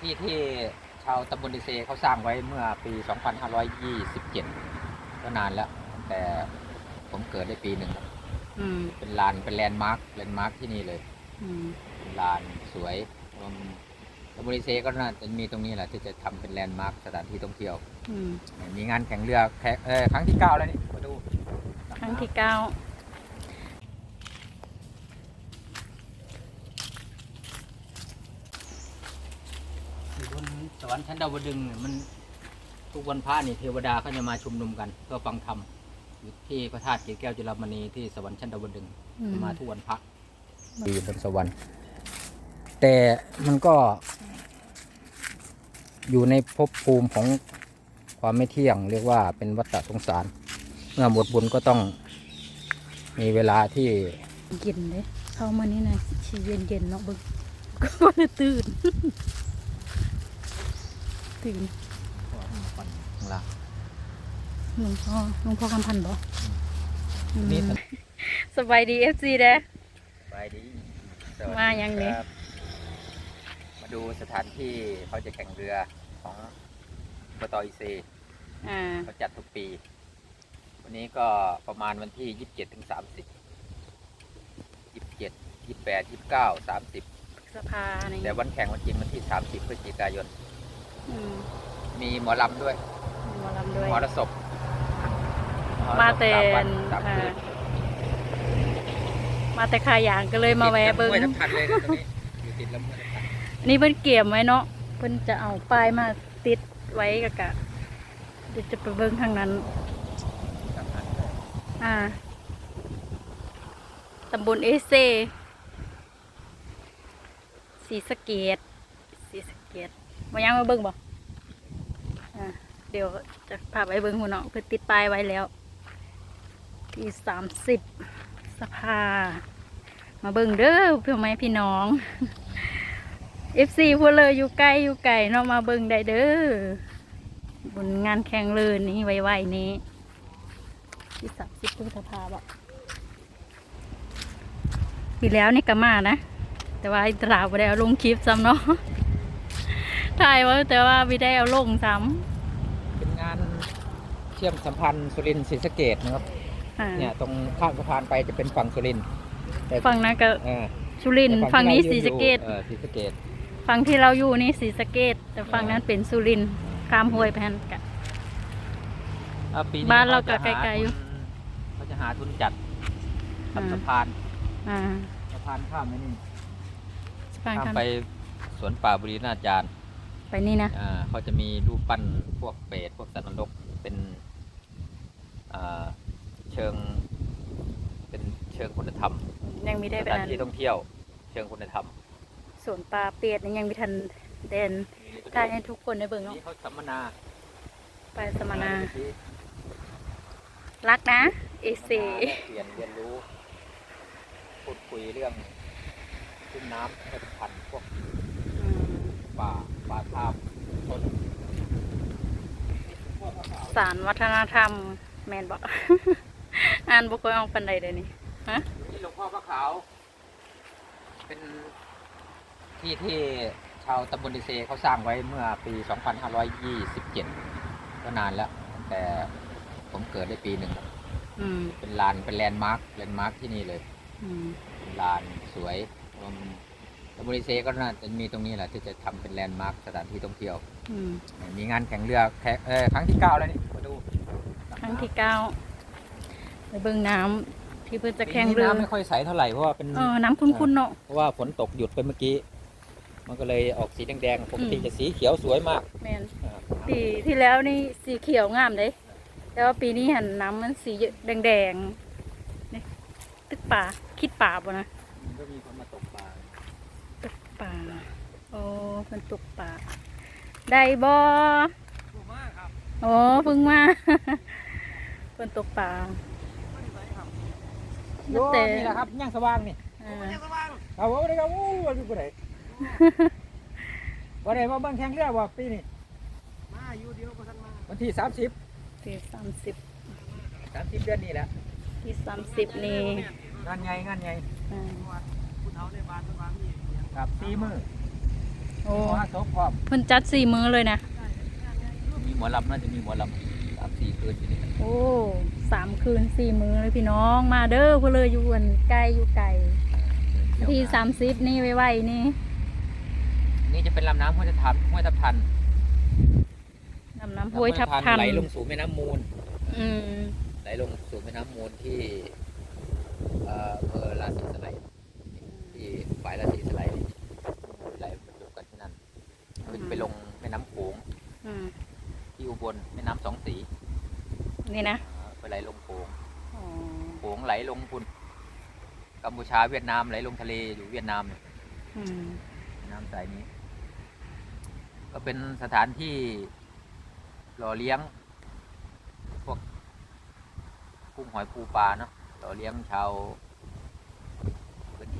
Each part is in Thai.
ที่ที่ชาวตำบลดิเซเขาสร้างไว้เมื่อปี 2527 ก็นานแล้วตั้งแต่ผมเกิดได้ปีหนึ่งครับอืมเป็นลานเป็นแลนด์มาร์คแลนด์มาร์คที่นี่เลยอืมเป็นลานสวยอืมตำบลดิเซก็น่าจะมีตรงนี้แหละที่จะทำเป็นแลนด์มาร์คสถานที่ท่องเที่ยว อืมมีงานแข่งเรือแข่งเออครั้งที่เก้าแล้วนี่มาดูครั้งที่เก้า อยู่บนส วรรค์ชั้นดาวดึงส์เนี่ยมันทุกวันพระนี่เทวดาเขาจะมาชุมนุมกันเพื่อฟังธรรมอยู่ที่พระธาตุเกศแก้วจุฬามณีที่สวรรค์ชั้นดาวดึงส์อืม มาทุกวันพระดีบนสวรรค์ แต่มันก็ อยู่ในภพภูมิของความไม่เที่ยง เรียกว่าเป็นวัฏสงสาร เมื่อหมดบุญก็ต้องมีเวลาที่ เย็นเลยเข้ามานี่นะชีเย็นเย็นๆเนาะเบึงก็เลยตื่น ตื่นข้างล่างหลวงพ่อหลวงพ่อคำพันธ์บอกนี่สบายดีเอฟซีเด้อไปดีมายังนี่ครับมาดูสถานที่เขาจะแข่งเรือของปตอีเซอ่าเขาจัดทุกปี วันนี้ก็ประมาณวันที่ยี่สิบเจ็ดถึงสามสิบยี่สิบเจ็ดยี่สิบแปดยี่สิบเก้าสามสิบสภาในแต่วันแข่งวันจริงวันที่สามสิบพฤศจิกายน อืมมีหมอลำด้วยหมอลำด้วย หมอระศพมาแต่สวันสามคืนมาแต่ขายางก็เลยมาแวะเบิ้งติดกับห้วยทับทันเลยนะตรงนี้อยู่ติดลำห้วยทับทันนี่เพิ่นเกี่ยมไว้เนาะเพิ่นจะเอาป้ายมาติดไว้กะกะเดี๋ยวจะไปเบิ้งทางนั้นทับทันอ่าตำบลเอเซสีสะเกตสีสะเก ตมายังมาเบิ้งบ่เดี๋ยวจะพาไปเบิ้งหัวเนาะเพื่อติดป้ายไว้แล้ว ที่สามสิบสภา มาเบิ่งเด้อเพื่อแม่พี่น้อง FC พวกเลยอยู่ใกล้อยู่ไกลเนาะมาเบิ่งได้เด้อบนงานแข่งเรือนี้ไวๆนี้ที่สามสิบพฤษภาบอกปีแล้วนี่ก็มานะ แต่ว่าอิตราไม่ได้เอาลงคลิปซ้ำเนาะ ถ่ายไว้แต่ว่าไม่ได้เอาลงซ้เป็นงานเชื่อมสัมพันธ์สุรินทร์ศรีสะเกดนะครับำอ่าเนี่ยตรงข้ามสะพานไปจะเป็นฝั่งสุรินทร์แต่ฝั่งนั้นก็เออชุรินทร์แต่ฝั่งนี้ที่ศรีราสะเกดอยู่เออศรีสะเกด ฝั่งที่เราอยู่นี่ศรีสะเกดแต่ฝั่งนั้นเป็นสุรินทร์ข้ามห้วยไปหันกะอะปีนี้บ้านเราก็ขจะหไกลๆอยู่ทุนเขาจะหาทุนจัดอ่าทำสะพานอ่าสะพานข้ามไปนี่สะพานข้ามข้ามไปสวนป่าบุรีนาจารย์ ไปนี่นะ อ่าเขาจะมีรูปปั้นพวกเปรตพวกสัตว์นรกเป็นอ่าเชิง เป็นเชิงคุณธรรมยังไม่ได้สไปถานนั้นที่ท่องเที่ยว เชิงคุณธรรมสวนปลาเปียดนี่ยังไม่ทันเด่นถ่ายให้ทุกคนได้เบิ่งเนาะนี่เขาสัมมนาไปสัมมนา ที่รักนะเอซีแลกเปลี่ยนเรียนรู้พูดคุยเรื่องขึ้นน้ำให้พันธุ์พวกป่าป่าทามต้น สารวัฒนธรรม แมนบอกอ่านบุคคลออกปันใดเดี๋ยวนี้ฮะนี่หลวงพ่อพระขาว เป็นที่ที่ชาวตำบลดิเซเขาสร้างไว้เมื่อปี 2527 ก็นานแล้วตั้งแต่ผมเกิดได้ปีหนึ่งครับอืมเป็นลานเป็นแลนด์มาร์คแลนด์มาร์คที่นี่เลยอืมเป็นลานสวยอืมตำ บลดิเซก็น่าจะมีตรงนี้แหละที่จะทำเป็นแลนด์มาร์คสถานที่ท่องเที่ยวอืมมีงานแข่งเรือแข่งเออครั้งที่เก้าแล้วนี่มาดู ครั้งที่เก้าไปเบิ่งน้ำที่เพื่อจะแข่งปีนี้เรือน้ำไม่ค่อยใสเท่าไหร่เพราะว่าเป็นเออน้ำคุ้นๆเนาะเพราะว่าฝนตกหยุดไปเมื่อกี้ มันก็เลยออกสีแดงๆปกติอืมจะสีเขียวสวยมากแมนอ่าปีที่แล้วนี่สีเขียวงามเลยแต่ว่าปีนี้หันน้ำมันสีแดงๆนี่ตึกป่าคิดป่าบ่นะมันก็มีคนมาตก ปลาตกป่าโอ้มันตกป่าได้บ่ถูกมากครับโอ้เพิ่งมาเพิ่นตกป่าโยนี่แหละครับย่างสว่างนี่อ่าเอาไว้ได้ครับโอ้ยอยู่บ่ได้บ่ได้มาเบิ่งแข่งเรือบ่ปีนี้มาอยู่เดียวก็ทันมาวันที่30ที่สามสิบ30เดือนนี้แหละที่สามสิบนี่งานใหญ่งานใหญ่อ่า ผู้เฒ่าในบ้านทุกบ้านนี่ ครับ4มื้อโอ้หมอศพพร้อมเพิ่นจัดสี่มื้อเลยนะ มีหมอลำน่าจะมีหมอลำสามสี่คืนอยู่นี่แหละโอ้สามคืนสี่มื้อเลยพี่น้องมาเด้อเพื่อเลยอยู่อันใกล้อยู่ไกลเที่ยวที่งนสามสิบนี่ไว้ๆนี่นี่จะเป็นลำน้ำห้วยทับทันห้วยทับทันลำน้ำห้วยทับทันไหลลงสู่แม่น้ำมูล อืม ไหลลงสู่แม่น้ำมูลที่เอ่ออำเภอราศีสไลย ที่ฝ่ายราศีสไลยนี่ไหลบรรจบกันที่นั่นขึ้นไปลงแม่น้ำโขงอืมที่อุบลแม่น้ำสองสีนี่นะอ่าไปไหลลงโขงอ๋อโขงไหลลงพุนกัมพูชาเวียดนามไหลลงทะเลอยู่เวียดนามเนี่ยอืมน้ำสายนี้ ก็เป็นสถานที่หล่อเลี้ยง พวกกุ้งหอยปูปลาเนาะหล่อเลี้ยงชาวพื้น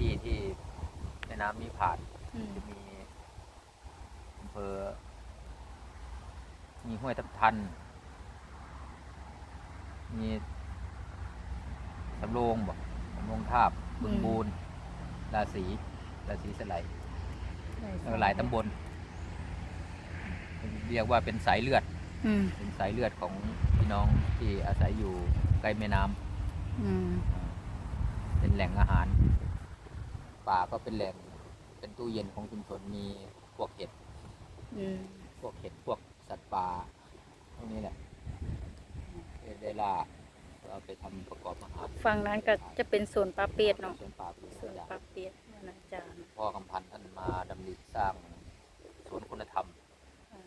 ที่ที่แม่น้ำนี้ผ่านอืมจะมีอำเภอมีห้วยทับทัน มีสำโรงบ่สำโรงทาบบึงบูนราศีราศีสไลยแล้วก็หลายตำบล เรียกว่าเป็นสายเลือด อืมเป็นสายเลือดของพี่น้องที่อาศัยอยู่ใกล้แม่น้ำอืมอ่าเป็นแหล่งอาหาร ป่าก็เป็นแหล่งเป็นตู้เย็นของชุมชนมีพวกเห็ดอืมพวกเห็ดพวกสัตว์ป่าพวกนี้แหละเอได้ล่าเราไปทำประกอบอาหารฝั่งนั้นก็จะเป็นสวนปลาเป็ดเนาะสวนป่าปลูกสวนยางปลาเป็ดนั่นอาจารย์พ่อกำพันธ์ท่านมาดำริสร้างสวนคุณธรรมอ่า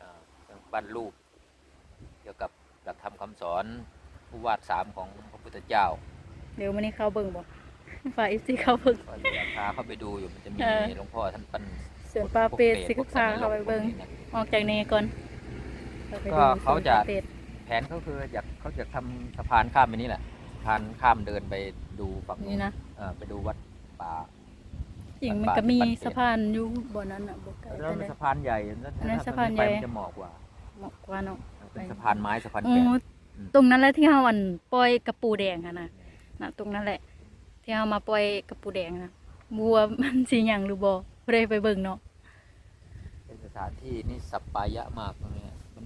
อ่าเรื่องปั้นรูป เกี่ยวกับหลักธรรมคำสอนผู้วาดสามของพระพุทธเจ้า เดี๋ยววันนี้เข้าเบิ่งบ่ ฝ่ายอีซีเข้าเบิ่ง ก็อยากพาเข้าไปดูอยู่มันจะมีเออ หลวงพ่อท่านปั้นสวนปลาเป็ดพวกสิก็พาเข้าไปเบิ่งพวกสัตว์นรกพวกนี้นะ ออกจากนี้ก่อนรไปก็ดูเขาจะ สวนปลเป็ดแผนเขาคืออยากเขาจะทำสะพานข้ามไปนี่แหละสะพานข้ามเดินไปดูฝั่งนี่นะเออไปดูวัดป่า จริงวัดมันป่าก็มีที่ปันเป็ดสะพานอยู่บ่นั้นน่ะบ่ไกลแล้วเท่าเป็นใดสะพานใหญ่แล้วอันนั้นถ้สะพานใหญ่ ไปมัจะเหมาะกว่าเหมาะกว่าเนาะ เป็นสะพานไม้สะพานโอ้แปะอืมตรงนั้นแหละที่เฮาอันปล่อยกระปูแดงค่ะนะน่ะตรงนั้นแหละ ที่เฮามาปล่อยกระปูแดงนะบัวามันสิหยังหรือบ่บ่ได้ไปเบิ่งเนาะเป็นสถานที่นี่สัปปายะมากตรงนี้มัน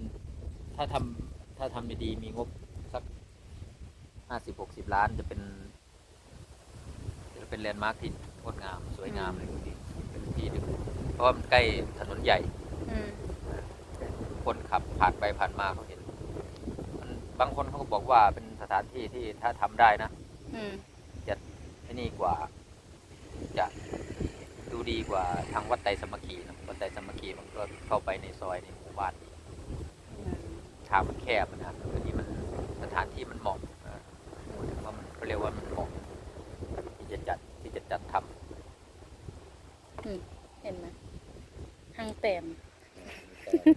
ถ้าทำถ้าทำดีๆมีงบสักห้าสิบหกสิบล้านจะเป็น จะเป็นแลนด์มาร์คที่งดงามสวยงามเลยตรงนี้เป็นที่ดึงเพราะว่ามันใกล้ถนนใหญ่ อืมคนขับผ่านไปผ่านมาเขาเห็นมันบางคนเขาก็บอกว่าเป็นสถานที่ที่ถ้าทำได้นะ อืม ไอ้นี่กว่า จะดูดีกว่าทางวัดไตรสามัคคีนะวัดไตรสามัคคีมันก็เข้าไปในซอยในหมู่บ้านนี่ทางมันแคบอะนะอันนี้มันสถานที่มันเหมาะเออพูดถึงว่ามันเขาเรียกว่ามันเหมาะที่จะจัดที่จะจัดทเห็นไหมหางแต้มำแต่เป็น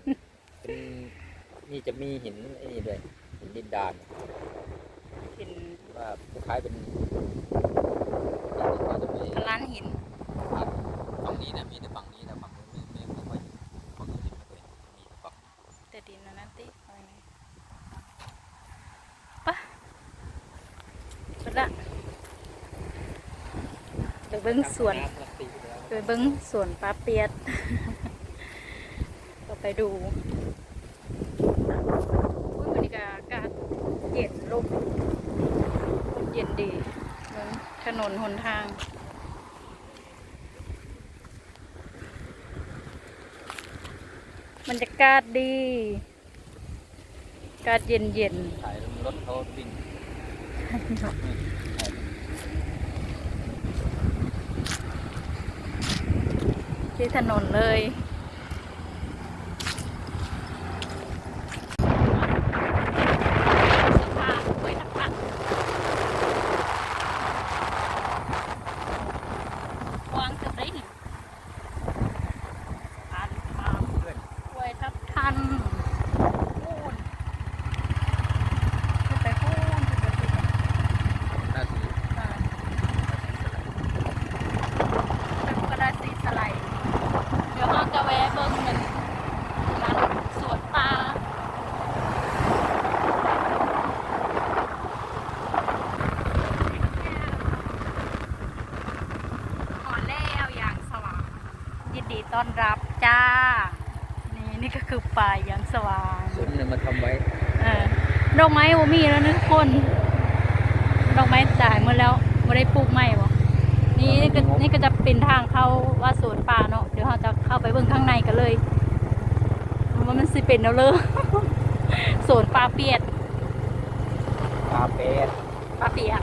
นี่จะมีหินไอ้นี่ด้วยหินดินดานเห็นว่าคล้ายๆเป็นก็จะมี ร้านหิน ฝั่งนี้นะมีแต่ฝั่งนี้แต่ฝั่งนู้นไม่ไม่ไม่ค่อยฝั่งนู้นไม่ค่อยมีแต่ฝั่ง แต่ดินอันนั้นติเอาไงปะสุดละไป เบิ้งสวนำพลาสติกแล้วไปเบิ้งสวนปลาเปียด ก็ไปดูอุ้ยวันนี้ก็อากาศเย็นลมลมเย็นดีเบิ่งถนนหนทางบรรยากาศดี อากาศเย็นเย็นถ่ายรถเขาวิ่ง ๆ ที่ถนนเลยวางจะได้นี่อ่านมา เพื่อน ไว้ทับทันพูนขึ้นไปพูนขึ้นไปพูน หน้าสี อ่าเป็นกระดาษสีสไลด์เดี๋ยวเราจะแวะเบิ้งมันร้านสวนปลาก่อนแล้วอย่างสว่างยิน ดีต้อนรับจ้า นี่นี่ก็คือป่าอย่างสว่างสนเนี่ยมาทำไว้เออดอกไม้บ่มีแล้วนะทุกคนดอกไม้จ่ายหมดแล้วไม่ได้ปลูกไม้บ่นี่นี่ก็นี่ก็จะเป็นทางเข้าว่าสวนป่าเนาะเดี๋ยวเราจะเข้าไปเบิ่งข้างในกันเลยว่ามันสิเป็นแล้วเลยสวนป่าเปียดคาเฟ่ป่าเปียก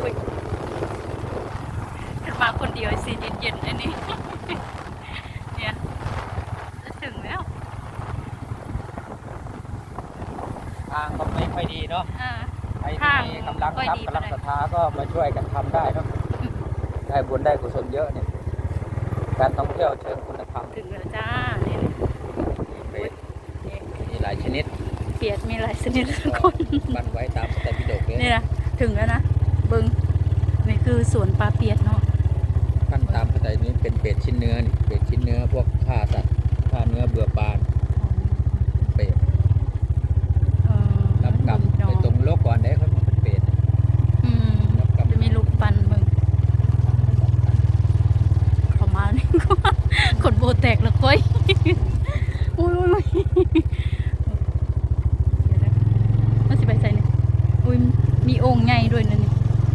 อุ๊ยขึ้นมาคน เดียวสิเย็นๆอันนี้ เนี่ยจะถึงแล้วทางก็ไม่ค่อยดีเนาะอ่าใครทางที่มีกำลังค่อยทรัพดีย์ไปกำลังเลยศรัทธาก็มาช่วยกันทำได้เนาะได้บุญได้กุศลเยอะเนี่ย การท่องเที่ยวเชิงคุณธรรมถึงแล้วจ้าเนี่ยเป็ดนี่มีหลายชนิดเปียดมีหลายชนิดทุกคน บันไว้ตามสไตล์พิดกเลย นี่นะถึงแล้วนะเบิงนี่คือสวนปลาเปียดเนาะขั้น ตามสไตล์นี้เป็นเป็ดชิ้นเนื้อนี่เป็ดชิ้นเนื้อพวกฆ่าสัตว์ฆ่าเนื้อเบื่อปลานป็ด เออ รับกรรมไปตรงโลกก่อนได้เขามาเป็นเป็ด อืม รับกรรม จะมีลูกปันเบิงเข้ามานี่ กดโบแตกแล้วก้อย โอ้ยโอ้ยโอ้ยเดี๋ยวนะมันสิไปใส่เนี่ยอุ้ยมีโอ่งใหญ่ด้วยนะนี่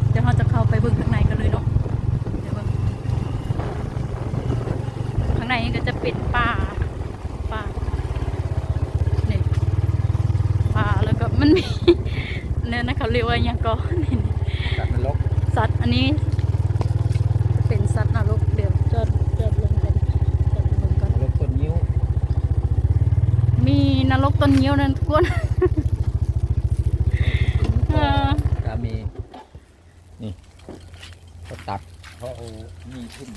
เดี๋ยวเราจะเข้าไปเบิ่งข้างในกันเลยเนาะเดี๋ยวเบิ่งข้างในนี่ก็จะ เป็นป่าป่านี่ป่าแล้วก็มันมีเนี่ยนะเขาเรียกว่าอย่างก็นี่สัตว์นรกสัตว์อันนี้ เป็นสัตว์นรกเดี๋ยวจอดจอดลงกันจอดลงกันนรกต้นนิ้ว มีนรกต้นเงี้ยวนั่นทุกคนเออสามีนี่เขาตัดเขาเอามีดขึ้น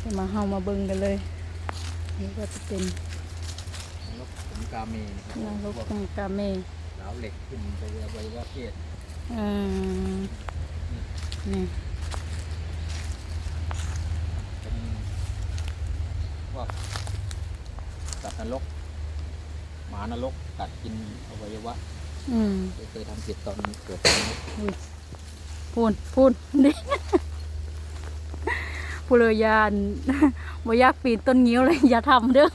เดี๋ยวมาเฮามาเบิ่งกันเลยนี่ก็จะเป็นนรกขุมกาเมนะครับนรกพวกของกาเมเหลาเหล็กขึ้นไปอวัยวะเพศอืมนี่เป็นพวกสัตว์นรกหมานรกกัดกินอวัยวะอืมเคยทำผิดตอนเกิดตอนนี้อุ้ยพูนพูนดิ ผู้เลยยานบ่อยากปีนต้นเงี้ยวเลย อย่าทำเด้อ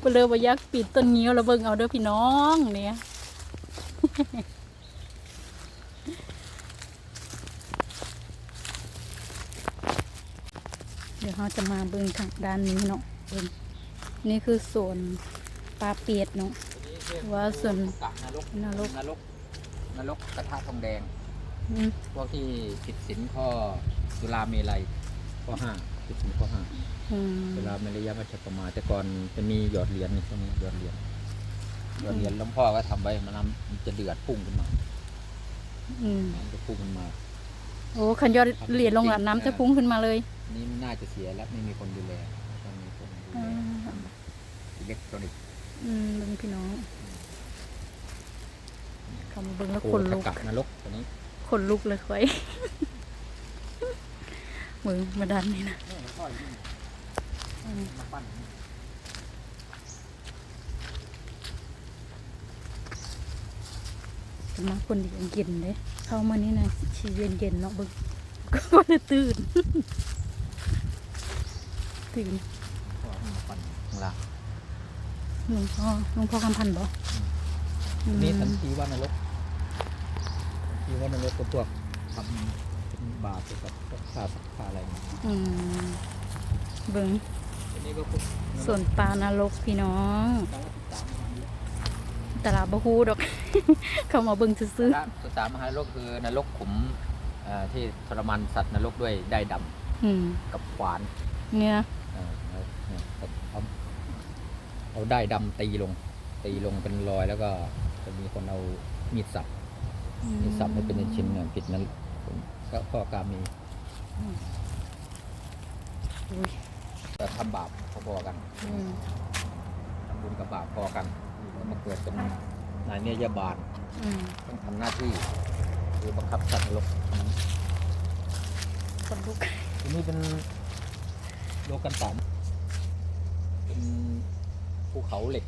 ผู้เลยบ่อยากปีนต้นเงี้ยวแล้วเบิ่งเอาเด้อพี่น้องเนี่ยเดี๋ยวเราจะมาเบิ่งทางด้านนี้เนาะเบิ่งนี่คือโซนปลาเปียดเนาะว่าส่วนนรกนรกนรกกระทะทองแดง พวกที่ผิดศีลข้อสุราเมลัยข้อห้าผิดศีลข้อห้าอืมสุราเมลัยมัชฌปมาแต่ก่อนจะมีหยอดเหรียญนี่ตรงนี้หยอดเหรียญหยอดเหรียญหลวงพ่อก็ทำไว้มันน้ำมันจะเดือดพุ่งขึ้นมาอืมมันจะพุ่งขึ้นมาโอ้ขันยอดเหรียญลงหลัน้ำจะพุ่งขึ้นมาเลย นี่มันน่าจะเสียแล้วไม่มีคนดูแลต้องมีคนดูอืแลมอิเล็กทรอนิกส์อืมเบิ่งพี่น้องเขามาเบิ่งแล้วโคขนตลุรกกักนรกตัวนี้ ขนลุกเลยคอยมือมาดันนี่นะอืมมาปั้นสำนักคนเดียวเย็นเลยเข้ามานี่นะชีเย็นเย็นๆเนาะเบิ่งก็ว่าจะตื่น ตื่นพ่อเอามาปั้นข้างล่างหลวงพ่อหลวงพ่อคำพันธ์บ่อืมนี่ทันทีว่านรก ทันทีว่านรกก็พวกทำบาปเกี่ยวกับพวกฆ่าสัตว์ฆ่าอะไรเนี่ยอืมเบิ่งอันนี้ก็พวกส่วนปลานรกพี่น้องตามว่าดตามมาเยตลาดบะฮูดอก เข้ามาเบิ่งซื้อพระสุตตามหานรกคือนรกขุมเอ่อที่ทรมานสัตว์นรกด้วยได้ดำๆอืมกับขวานเนี่ย เออแล้วเนี่ยเอาเอาได้ดำตีลง ตีลงเป็นรอยแล้วก็จะมีคนเอามีดสับ อืมมีดสับให้เป็นชิ้นๆเนี่ยผิดนั้นก็ข้อกามีอุ้ยแต่ทำบาปพอๆกันอืมทำบุญกับบาปพอกันแล้วมาเกิดเป็นนายเนยบาลอืมต้องทำหน้าที่คือบังคับสัตว์นรกคนลุกทีนี้เป็นโลกันตันเป็นภูเขาเหล็ก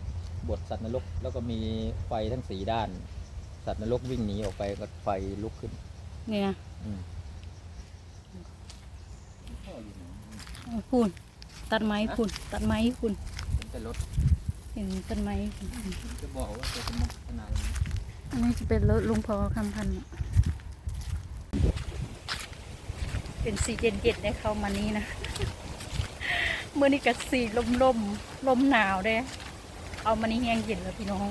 บดสัตว์นรกแล้วก็มีไฟทั้งสีด้าน สัตว์นรกวิ่งหนีออกไปก็ไฟลุกขึ้นอเนี่ยอืมพูนตัดไม้พูนตัดไม้พูนเป็นแต่รถเห็นต้นไม้พูนจะบอกว่าจะสมุกขนาดนี้อันนี้จะเป็นรถลุงพอคำพันธุ์เป็นสีเย็นๆได้เข้ามานี้นะ เมื่อนี้ก็สีลมลมๆลมหนาวเด้ เอามานี่แห้งเย็นแล้วพี่น้อง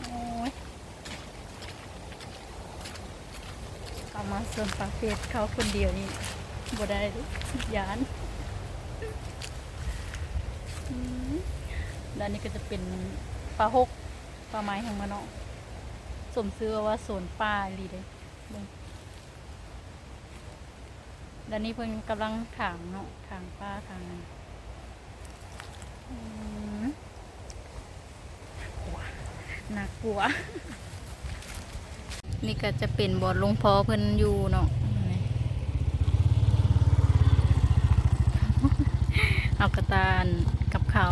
โอ้ยเอา มาส่วนปลาเฟสเขาคนเดียวนี่บ่ได้ยานด้านนี้ก็จะเป็นปลาหกปลาไม้ของมันเนาะสมซื้อว่าสวนป่าลีเลยเบิ่งแล้วนี่เพิ่นกำลังถางเนาะถางป้าถางนั้นอืมว้าน่ากลัว นี่ก็จะเป็นบอดลงพอเพิ่นอยู่เนาะเอากระตานกับเขา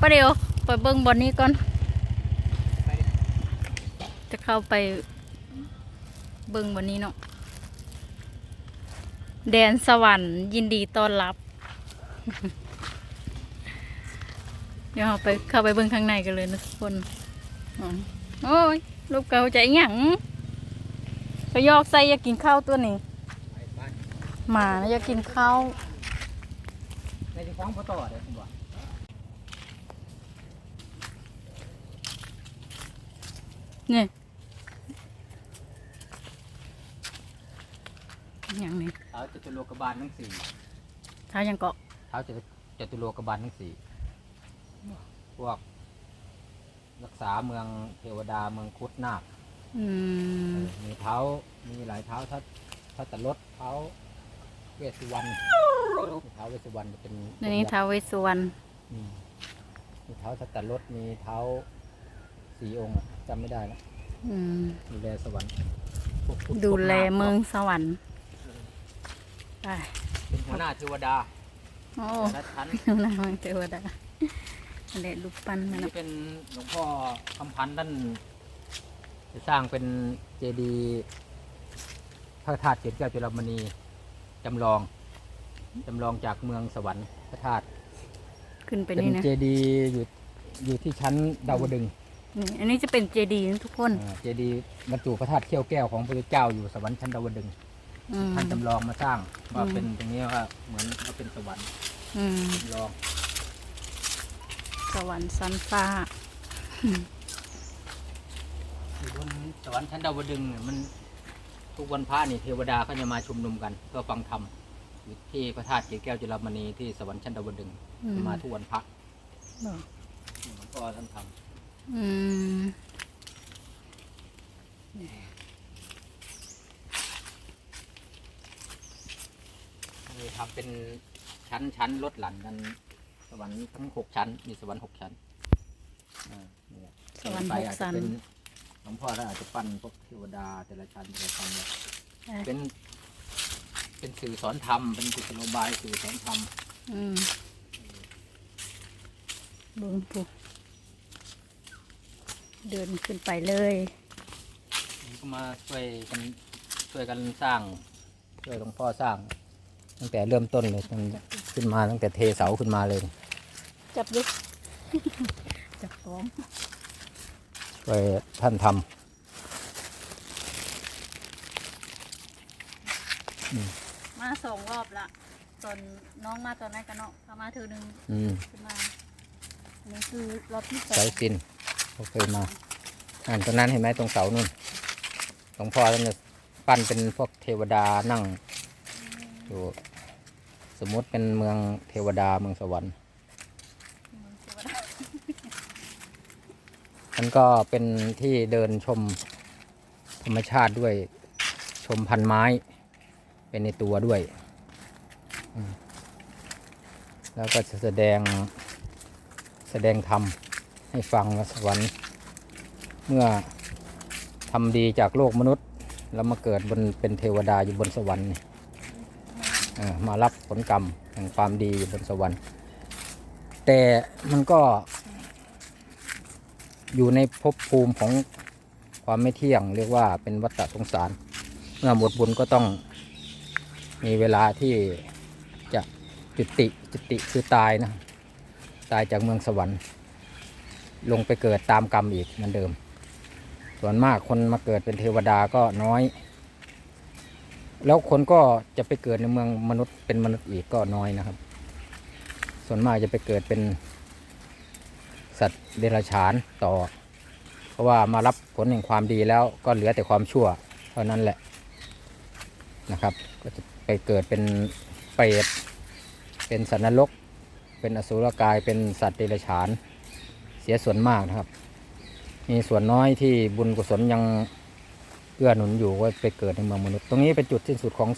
ประเดี๋ยวไปเบิ้งบอลนี้ก่อน จะเข้าไปเบิ้งบอลนี้เนาะแดนสวรรค์ยินดีต้อนรับ เดี๋ยวเราไปเข้าไปเบิ้งข้างในกันเลยนะทุกคนอ๋อโอ้ยลูกเก่าใจหยังก็ยอกใส่อยากกินข้าวตัวนี้ไปบ้านหมานะอยากกินข้าวในที่ฟ้องพ่อต่อเด้อผมบอกนี่อย่างนี้เท้าจตุโลกบาลทั้งสี่เท้ายังเกาะเท้าจตุจตุโลกบาลทั้งสี่ พวก รักษาเมืองเทวดาเมืองคุดนาคอืมมีเท้า มีหลายเท้าถ้าถ้าตลดเท้าเวสสุวรรณเท้าเวสสุวรรณจะเป็นในนี้ท้าวเวสสุวรรณอืมมีเท้าสัตตลดมีเท้าสี่องค์อะจำไม่ได้แล้วอืมดูแลสวรรค์พวกพุทธดูแลพวกนาคเมืองสวรรค์ไปเป็นหัวหน้าเทวดาโอ้และชั้น ดูหน้าเมืองเทวดา อันเด็รูปปั้นมันนี่นะเป็นหลวงพ่อคำพันธ์ท่านจะสร้างเป็นเจดีย์พระธาตุเกศแก้วจุลมณีจำลองจำลองจากเมืองสวรรค์พระธาตุขึ้นไปเป็นนี่นะเจดีย์อยู่อยู่ที่ชั้นดาวดึงส์นี่อันนี้จะเป็นเจดีย์นะทุกคนอ่าเจดีย์บรรจุพระธาตุเขี้ยวแก้วของพระเจ้าอยู่สวรรค์ชั้นดาวดึงส์อืม ท่านจำลองมาสร้างว่าอืม เป็นตรงนี้ว่าเหมือนว่าเป็นสวรรค์อืม จำลอง สวรรค์สันฟ้า อยู่บนสวรรค์ชั้นดาวดึงส์เนี่ยมันทุกวันพระนี่เทวดาเขาจะมาชุมนุมกัน เพื่อฟังธรรมอยู่ที่พระธาตุเกศแก้วจุลมณีที่สวรรค์ชั้นดาวดึงส์อืม มาทุกวันพระบอกหลวงพ่อท่านทอืมำเลยทำเป็นชั้นชั้นลดหลั่นกัน สวรรค์ทั้งหกชั้น มีสวรรค์หกชั้นอ่านี่แหละสวรรค์ไปหกอาจสัจะนเป็นหลวงพ่อท่านอาจจะปั้นพวกเทวดาแต่ละชั้นแต่ละชั้นเนี่ยใช่เป็น เป็นสื่อสอนธรรม เป็นกุศโลบายสื่อสอนธรรม อืมเบิ้งปุ๊เดินขึ้นไปเลยนี่ก็มาช่วยกันช่วยกันสร้างช่วยหลวงพ่อสร้าง ตั้งแต่เริ่มต้นเลยตั้ง ขึ้นมาตั้งแต่เทเสาขึ้นมาเลย จับดิ จับพร้อมช่วยท่านทำมาสองรอบละตอนน้องมาตอนนั้นกันเนาะพามาเธอหนึ่งอืมขึ้นมาอันนี้คือรอบที่สอสางยสินเขาเคยมาอ่านตรงนั้นเห็นไหมตรงเสานู่นหลวงพ่อท่านจะปั้นเป็นพวกเทวดานั่งอยู่ สมมุติเป็นเมืองเทวดาเมืองสวรรค์ มันก็เป็นที่เดินชมธรรมชาติด้วยชมพันไม้ เป็นในตัวด้วยอืมแล้วก็จะแสดงแสดงธรรมให้ฟังว่าสวรรค์เมื่อทำดีจากโลกมนุษย์ แล้วมาเกิดบนเป็นเทวดาอยู่บนสวรรค์นี่เอ่อ มารับผลกรรมแห่งความดีบนสวรรค์ แต่มันก็ อยู่ในภพภูมิของความไม่เที่ยง เรียกว่าเป็นวัฏฏสงสาร เมื่อหมดบุญก็ต้องมีเวลาที่จะจุติจุติคือตายนะ ตายจากเมืองสวรรค์ ลงไปเกิดตามกรรมอีกเหมือนเดิม ส่วนมากคนมาเกิดเป็นเทวดาก็น้อย แล้วคนก็จะไปเกิดในเมืองมนุษย์เป็นมนุษย์อีกก็น้อยนะครับ ส่วนมากจะไปเกิดเป็นสัตว์เดรัจฉานต่อ เพราะว่ามารับผลแห่งความดีแล้วก็เหลือแต่ความชั่ว เท่านั้นแหละนะครับ ก็จะไปเกิดเป็นเปรตเป็นสัตว์นรก เป็นอสุรกายเป็นสัตว์เดรัจฉาน เสียส่วนมากนะครับ มีส่วนน้อยที่บุญกุศลยัง เอื้อหนุนอยู่ก็ไปเกิดในเมืองมนุษย์ ตรงนี้เป็นจุดสิ้นสุดของ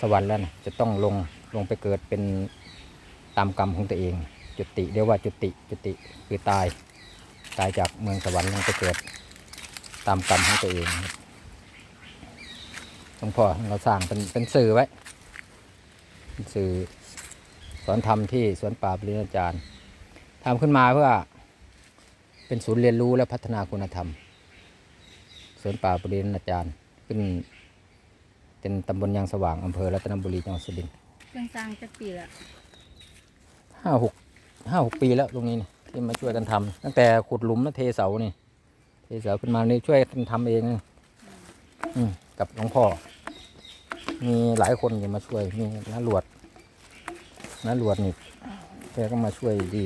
สวรรค์แล้วนะจะต้องลงลงไปเกิดเป็นตามกรรมของตัวเอง จุติเรียกว่าจุติจุติคือตาย ตายจากเมืองสวรรค์ลงไปเกิดตามกรรมของตัวเองหลวงพ่อเราสร้างเป็นเป็นสื่อไว้สื่อสอนธรรมที่สวนป่าปริญญาจารย์ทำขึ้นมาเพื่อเป็นศูนย์เรียนรู้และพัฒนาคุณธรรม สวนป่าปริญญาจารย์ ขึ้น เป็นตำบลยางสว่างอำเภอรัตนบุรีจังหวัดสุรินทร์เครื่องสร้างจักปีละห้าหกห้าหกปีแล้วตรงนี้นี่ที่มาช่วยกันทำตั้งแต่ขุดหลุมแล้วเทเสานี่เทเสาขึ้นมานี่ช่วยกันทำเองนะอืมกับหลวงพ่อ มีหลายคนอยู่มาช่วยมีน้าหลวดน้าหลวดนี่แกก็มาช่วยดี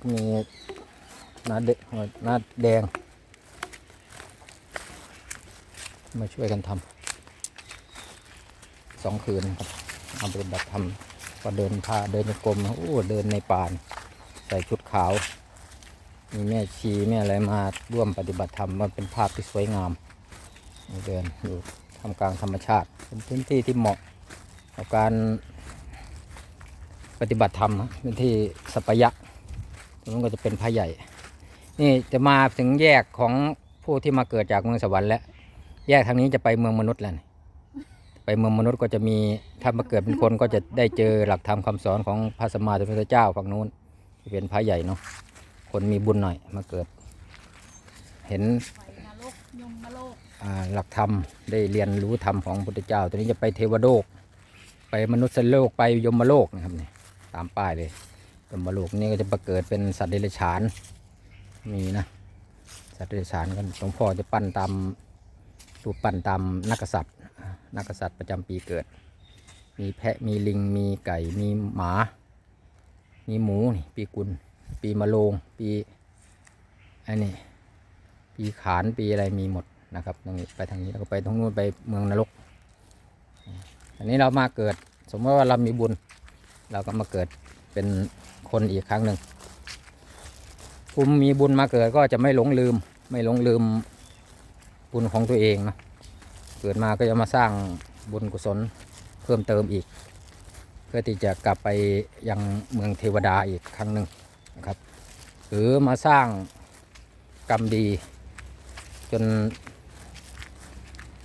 ก็มีน้าเดน้าแดง มาช่วยกันทำสองคืนครับเอาไปบัติธรรมก็เดินพาเดินจงกรมโอ้เดินในป่านใส่ชุดขาว มีแม่ชีแม่อะไรมาร่วมปฏิบัติธรรมมันเป็นภาพที่สวยงามเดินอยู่ทำกลางธรรมชาติเป็นพื้นที่ที่เหมาะกับการปฏิบัติธรรมนะเป็นที่สัปยะตรงนั้นก็จะเป็นพระใหญ่ นี่จะมาถึงแยกของผู้ที่มาเกิดจากเมืองสวรรค์แล้ว แยกทางนี้จะไปเมืองมนุษย์แล้วนี่ไปเมืองมนุษย์ก็จะมีถ้ามาเกิดเป็นคนก็จะได้เจอหลักธรรมคำสอนของพระสัมมาสัมพุทธเจ้าฝั่งนู้นเป็นพระใหญ่เนาะคนมีบุญหน่อยมาเกิด เห็นหลักธรรมได้เรียนรู้ธรรมของพระพุทธเจ้าตัวนี้จะไปเทวโลก ไปมนุษย์โลกไปยมโลกนะครับนี่ตามป้ายเลยยมโลกนี่ก็จะประเกิดเป็นสัตว์เดรัจฉานมีนะสัตว์เดรัจฉานกันหลวงพ่อจะปั้นตาม รูปปั้นตามนักษัตริย์นักกษัตริย์ประจำปีเกิด มีแพะมีลิงมีไก่มีหมา มีหมูนี่ปีกุล ปีมะโรงปีอันนี้ปีขานปีอะไรมีหมดนะครับตรงนี้ไปทางนี้แล้วก็ไปทางนู้นไปเมืองนรก อันนี้เรามาเกิด สมมติว่าเรามีบุญ เราก็มาเกิดเป็นคนอีกครั้งหนึ่งภูมิมีบุญมาเกิดก็จะไม่หลงลืม ไม่หลงลืม บุญของตัวเองนะเกิดมาก็จะมาสร้างบุญกุศลเพิ่มเติมอีก เพื่อที่จะกลับไปยังเมืองเทวดาอีกครั้งหนึ่งนะครับหรือมาสร้างกรรมดี จน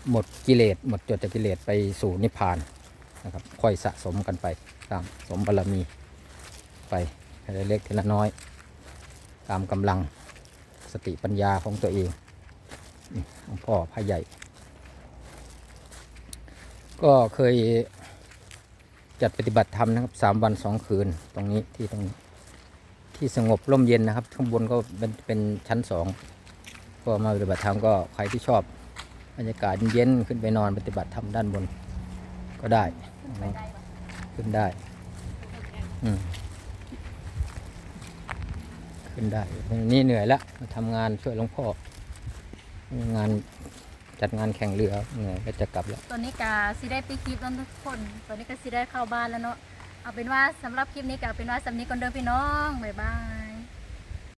หมดกิเลสหมดจดจากกิเลสไปสู่นิพพานนะครับค่อยสะสมกันไปตามสมบารมีไปทีละเล็กทีละน้อย ตามกำลังสติปัญญาของตัวเอง หลวงพ่อพระใหญ่ ก็เคยจัดปฏิบัติธรรมนะครับสามวันสองคืนตรงนี้ที่ตรงที่สงบร่มเย็นนะครับ ข้างบนก็เป็นเป็นชั้นสองก็มาปฏิบัติธรรมก็ใครที่ชอบบรรยากาศเย็นขึ้นไปนอนปฏิบัติธรรมด้านบนก็ได้ขึ้นได้อืมขึ้นได้นี่เหนื่อยละมาทำงานช่วยหลวงพ่อ งานจัดงานแข่งเรือเหนื่อยก็จะกลับแล้ว ตอนนี้กาสิได้ไปคลิปแล้วทุกคน ตอนนี้ก็สิได้เข้าบ้านแล้วเนาะ เอาเป็นว่าสำหรับคลิปนี้ก็เอาเป็นว่าสำนี้ก่อนเด้อพี่น้อง บ๊ายบาย